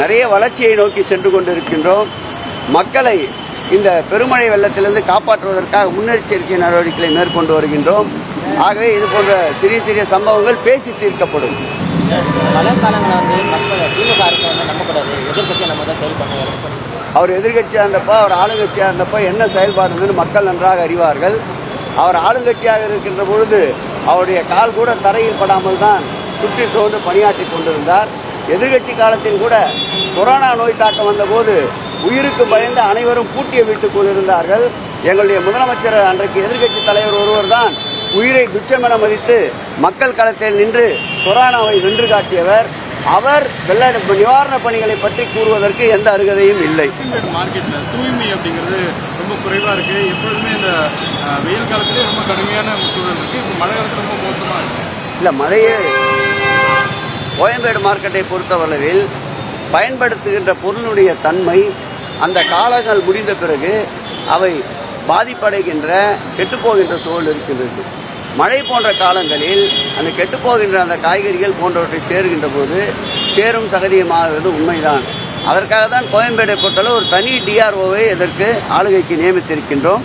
நிறைய வளர்ச்சியை நோக்கி சென்று கொண்டிருக்கின்றோம். மக்களை இந்த பெருமழை வெள்ளத்திலிருந்து காப்பாற்றுவதற்காக முன்னெச்சரிக்கை நடவடிக்கைகளை மேற்கொண்டு வருகின்றோம். ஆகவே இது போன்ற சிறிய சிறிய சம்பவங்கள் பேசி தீர்க்கப்படும். அவர் எதிர்கட்சியாக இருந்தப்போ அவர் ஆளுங்கட்சியாக இருந்தப்போ என்ன செயல்பாடு இருந்ததுன்னு மக்கள் நன்றாக அறிவார்கள். அவர் ஆளுங்கட்சியாக இருக்கின்ற பொழுது அவருடைய கால் கூட தரையில் படாமல் தான் சுற்றி சோர்ந்து பணியாற்றி கொண்டிருந்தார். எதிர்கட்சி காலத்தில் கூட கொரோனா நோய் தாக்கம் வந்தபோது உயிருக்கு பயந்து அனைவரும் பூட்டிய வீட்டுக்குள் இருந்தார்கள் எங்களுடைய முதலமைச்சர் அன்றைக்கு எதிர்க்கட்சி தலைவர் ஒருவர் தான் உயிரை துச்சமென மதித்து மக்கள் களத்தில் நின்று கொரோனாவை வென்று காட்டியவர். அவர் வெள்ள நிவாரணப் பணிகளை பற்றி கூறுவதற்கு எந்த அருகதையும் இல்லை. செகண்ட் மார்க்கெட்ல தூய்மை அப்படிங்கிறது ரொம்ப குறைவா இருக்கு. எப்பொழுதுமே இந்த வெயில் காலத்திலே ரொம்ப கடுமையான சூழல் இருக்கு. இப்போ மழை காலத்துல ரொம்ப மோசமா இருக்கு. இல்லை மழையே கோயம்பேடு மார்க்கெட்டை பொறுத்தவரையில் பயன்படுத்துகின்ற பொருளுடைய தன்மை அந்த காலங்கள் முடிந்த பிறகு அவை பாதிப்படைகின்ற கெட்டுப்போகின்ற சூழல் இருக்கின்றது. மழை போன்ற காலங்களில் அந்த கெட்டுப்போகின்ற அந்த காய்கறிகள் போன்றவற்றை சேருகின்ற போது சேரும் சகதியமாகிறது உண்மைதான். அதற்காக தான் கோயம்பேடை பொறுத்தளவு ஒரு தனி டிஆர்ஓவை இதற்கு ஆளுகைக்கு நியமித்திருக்கின்றோம்.